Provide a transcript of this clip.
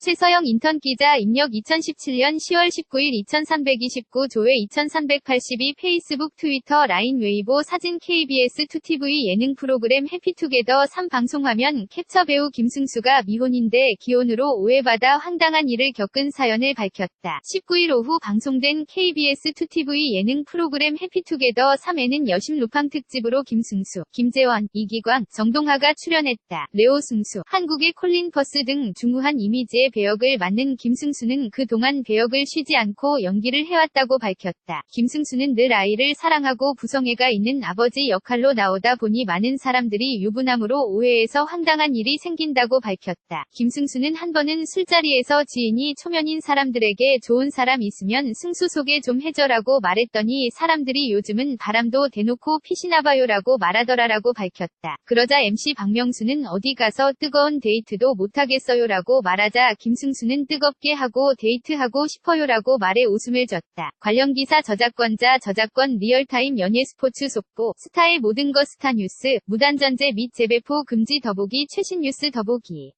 최서영 인턴 기자 입력 2017년 10월 19일 2329 조회 2382 페이스북 트위터 라인 웨이보 사진 KBS 2TV 예능 프로그램 해피투게더 3 방송화면 캡처 배우 김승수가 미혼인데 기혼으로 오해받아 황당한 일을 겪은 사연을 밝혔다. 19일 오후 방송된 KBS 2TV 예능 프로그램 해피투게더 3에는 여심 루팡 특집으로 김승수, 김재원, 이기광, 정동하가 출연했다. 레오 승수, 한국의 콜린 퍼스 등 중후한 이미지의 배역을 맡는 김승수는 그동안 배역을 쉬지 않고 연기를 해왔다고 밝혔다. 김승수는 늘 아이를 사랑하고 부성애가 있는 아버지 역할로 나오다 보니 많은 사람들이 유부남으로 오해해서 황당한 일이 생긴다고 밝혔다. 김승수는 한 번은 술자리에서 지인이 초면인 사람들에게 좋은 사람 있으면 승수 소개 좀 해줘라고 말했더니 사람들이 요즘은 바람도 대놓고 피시나봐요라고 말하더라라고 밝혔다. 그러자 MC 박명수는 어디 가서 뜨거운 데이트도 못하겠어요라고 말하자 김승수는 뜨겁게 하고 데이트하고 싶어요라고 말해 웃음을 졌다. 관련 기사 저작권자 저작권 리얼타임 연예 스포츠 속보 스타의 모든 것 스타 뉴스 무단전제 및 재배포 금지 더보기 최신 뉴스 더보기